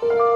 Ти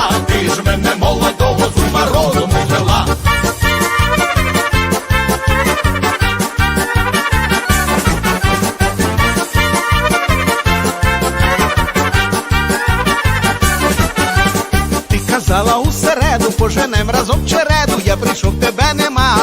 підвела, ти ж мене молодого з ума розуму звела. Ти казала у середу, поженем разом череду. Я прийшов, тебе нема,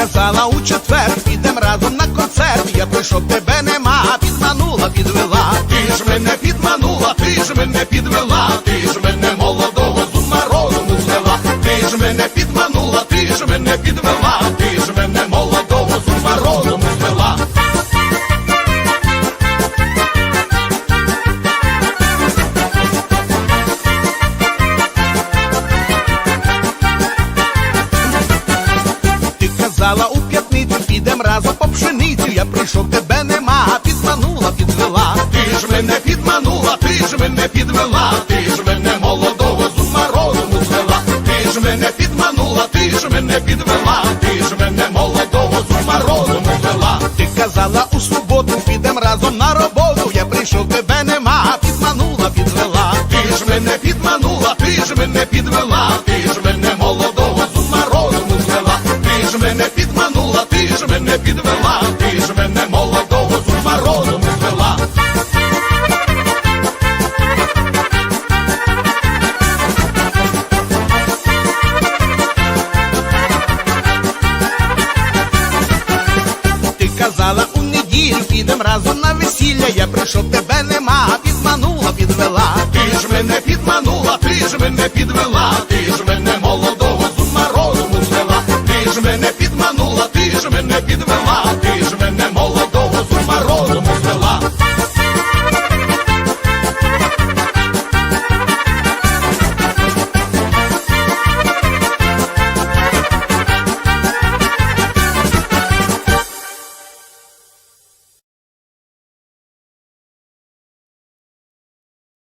казала у четвер, підем разом на концерт. Я прийшов, тебе нема, підманула, підвела. Ти ж мене підманула, ти ж мене підвела, ти ж мене молодого з ума розуму звела, ти ж мене підманула, ти ж мене підвела, підем разом по пшеницю. Я прийшов, тебе нема, підманула, підвела. Ти ж мене підманула, ти ж мене підвела, ти ж мене молодого з ума розуму звела, ти ж мене підманула, ти ж мене підвела, ти ж мене молодого з ума розуму звела. Ти казала у суботу, підем разом на роботу. Я прийшов, тебе нема, підманула, підвела. Ти ж мене підманула, ти ж мене підвела, ти мене підвела, ти ж мене молодого з ума розуму звела. Ти казала у неділю, підем разом на весілля. Я прийшов, тебе нема, підманула, підвела. Ти ж мене підманула, ти ж мене підвела, ти